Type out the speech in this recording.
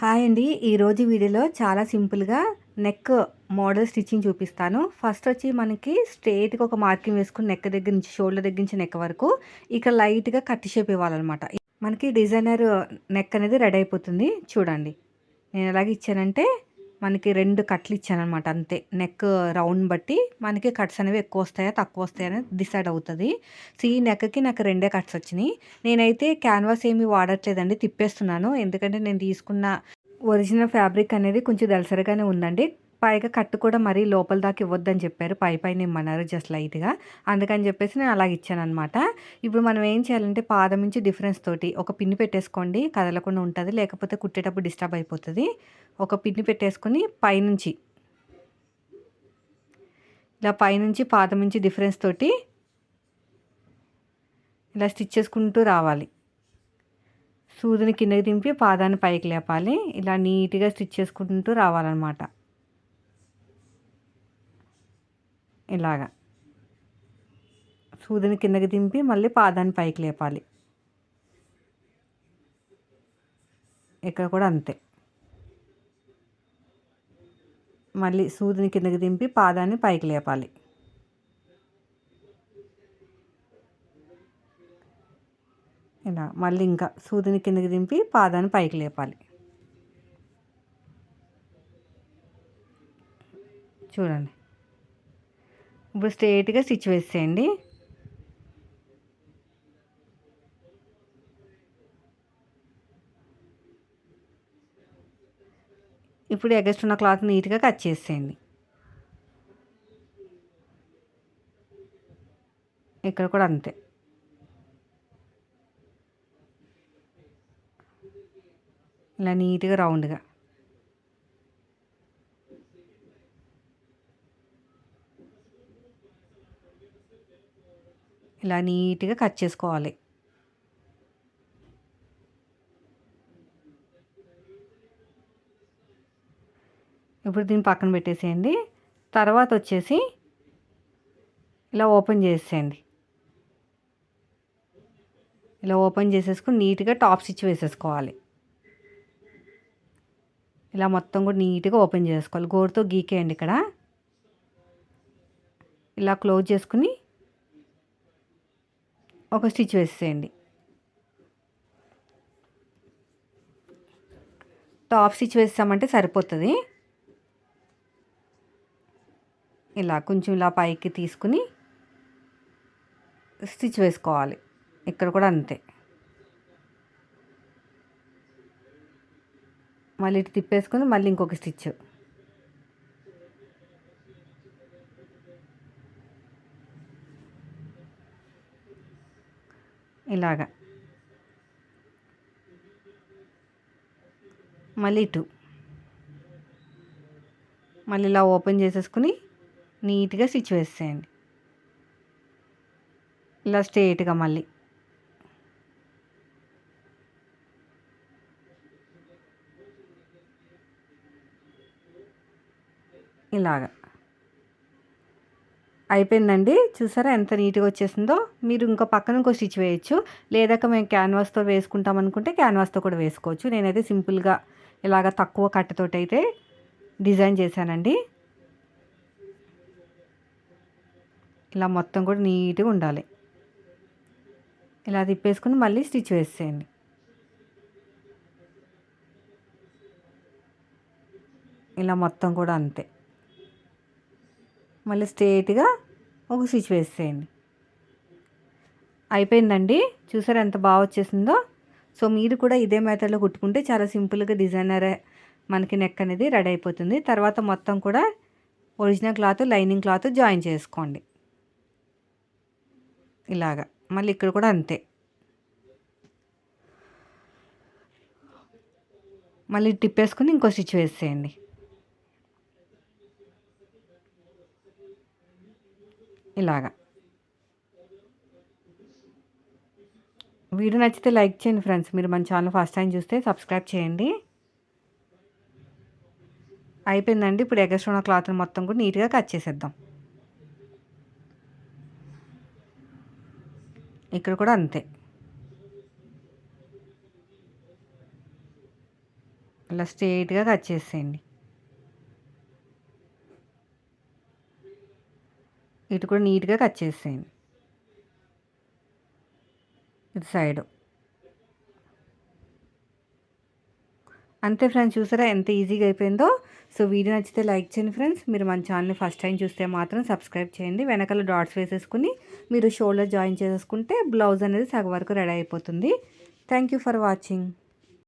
Hi అండి. ఈరోజు వీడియోలో చాలా సింపుల్గా నెక్ మోడల్ స్టిచ్చింగ్ చూపిస్తాను. ఫస్ట్ వచ్చి మనకి స్ట్రేట్గా ఒక మార్కింగ్ వేసుకుని నెక్ దగ్గర నుంచి షోల్డర్ దగ్గర నుంచి నెక్ వరకు ఇక్కడ లైట్గా కట్ షేప్ ఇవ్వాలన్నమాట. మనకి డిజైనర్ నెక్ అనేది రెడీ అయిపోతుంది. చూడండి. నేను ఎలాగ ఇచ్చానంటే మనకి రెండు కట్లు ఇచ్చానమాట అంతే. నెక్ రౌండ్ బట్టి మనకి కట్స్ అనేవి ఎక్కువ వస్తాయా తక్కువ వస్తాయా అనేది డిసైడ్ అవుతుంది. సో ఈ నెక్కి నాకు రెండే కట్స్ వచ్చినాయి. నేనైతే క్యాన్వాస్ ఏమి వాడట్లేదండి తిప్పేస్తున్నాను. ఎందుకంటే నేను తీసుకున్న ఒరిజినల్ ఫ్యాబ్రిక్ అనేది కొంచెం దలసరిగానే ఉందండి. పైగా కట్టు కూడా మరీ లోపల దాకా ఇవ్వద్దని చెప్పారు. పై పైన ఇమ్మన్నారు జస్ట్ లైట్గా. అందుకని చెప్పేసి నేను అలాగ ఇచ్చాను అనమాట ఇప్పుడు మనం ఏం చేయాలంటే పాదం నుంచి డిఫరెన్స్ తోటి ఒక పిన్ని పెట్టేసుకోండి. కదలకుండా ఉంటుంది. లేకపోతే కుట్టేటప్పుడు డిస్టర్బ్ అయిపోతుంది. ఒక పిన్ని పెట్టేసుకొని పైనుంచి ఇలా పైనుంచి పాదం నుంచి డిఫరెన్స్ తోటి ఇలా స్టిచ్ చేసుకుంటూ రావాలి. సూదిని కిందకి దింపి పాదాన్ని పైకి లేపాలి. ఇలా నీట్గా స్టిచ్ చేసుకుంటూ రావాలన్నమాట. ఇలాగా సూదిని కిందకి దింపి మళ్ళీ పాదాన్ని పైకి లేపాలి. ఇక్కడ కూడా అంతే. మళ్ళీ సూదిని కిందకి దింపి పాదాన్ని పైకి లేపాలి. ఇలా మళ్ళీ ఇంకా సూదిని కిందకి దింపి పాదాన్ని పైకి లేపాలి. చూడండి. ఇప్పుడు స్ట్రేట్గా స్టిచ్ వేసేయండి. ఇప్పుడు ఎగస్ట్ ఉన్న క్లాత్ నీట్గా కట్ చేసేయండి. ఇక్కడ కూడా అంతే. ఇలా నీట్గా రౌండ్గా. ఇలా నీట్గా కట్ చేసుకోవాలి. ఇప్పుడు దీన్ని పక్కన పెట్టేసేయండి. తర్వాత వచ్చేసి ఇలా ఓపెన్ చేసేయండి. ఇలా ఓపెన్ చేసేసుకుని నీట్గా టాప్ స్టిచ్ వేసేసుకోవాలి. ఇలా మొత్తం కూడా నీట్గా ఓపెన్ చేసుకోవాలి. గోరుతో గీకేయండి ఇక్కడ. ఇలా క్లోజ్ చేసుకుని ఒక స్టిచ్ వేసేయండి. టాప్ స్టిచ్ వేసామంటే సరిపోతుంది. ఇలా కొంచెం ఇలా పైకి తీసుకుని స్టిచ్ వేసుకోవాలి. ఇక్కడ కూడా అంతే. మళ్ళీ ఇటు తిప్పేసుకుని మళ్ళీ ఇంకొక స్టిచ్. ఇలాగ. మళ్ళీ ఇటు. మళ్ళీ ఇలా ఓపెన్ చేసేసుకుని నీట్గా స్టిచ్ వేసేయండి. ఇలా స్ట్రేట్గా మళ్ళీ. ఇలాగా. అయిపోయిందండి. చూసారా ఎంత నీట్గా వచ్చేసిందో? మీరు ఇంకో పక్కన ఇంకో స్టిచ్ వేయచ్చు. లేదాక మేము క్యాన్వాస్తో వేసుకుంటాం అనుకుంటే క్యాన్వాస్తో కూడా వేసుకోవచ్చు. నేనైతే సింపుల్గా ఇలాగ తక్కువ కట్టతోటి అయితే డిజైన్ చేశానండి. ఇలా మొత్తం కూడా నీట్గా ఉండాలి. ఇలా తిప్పేసుకుని మళ్ళీ స్టిచ్ వేసేయండి. ఇలా మొత్తం కూడా అంతే. మళ్ళీ స్ట్రేట్గా ఒక స్విచ్ వేసేయండి. అయిపోయిందండి. చూసారు ఎంత బాగా వచ్చేసిందో? సో మీరు కూడా ఇదే మెథడ్లో కుట్టుకుంటే చాలా సింపుల్గా డిజైనర్ మనకి నెక్ అనేది రెడీ అయిపోతుంది. తర్వాత మొత్తం కూడా original cloth lining cloth join చేసుకోండి. ఇలాగా. మళ్ళీ ఇక్కడ కూడా అంతే. మళ్ళీ టిప్పేసుకుని ఇంకో స్టిచ్ వేసేయండి. ఇలాగా వీడియో నచ్చితే లైక్ చేయండి ఫ్రెండ్స్. మీరు మన ఛానల్ ఫస్ట్ టైం చూస్తే సబ్స్క్రైబ్ చేయండి. అయిపోయిందండి. ఇప్పుడు ఎగస్ట్రోనా క్లాత్ని మొత్తం కూడా నీట్గా కట్ చేసేద్దాం. ఇక్కడ కూడా అంతే. ఇలా స్ట్రేట్గా కట్ చేసేయండి. ఇటు కూడా నీట్గా కట్ చేసేయండి. ఇటు సైడు. అంతే ఫ్రెండ్స్ చూసారా ఎంత ఈజీగా అయిపోయిందో? సో వీడియో నచ్చితే లైక్ చేయండి ఫ్రెండ్స్. మీరు మన ఛానల్ని ఫస్ట్ టైం చూస్తే మాత్రం సబ్స్క్రైబ్ చేయండి. వెనకాల డాట్స్ వేసేసుకుని మీరు షోల్డర్ జాయిన్ చేసేసుకుంటే బ్లౌజ్ అనేది సగం వరకు రెడీ అయిపోతుంది. Thank you for watching.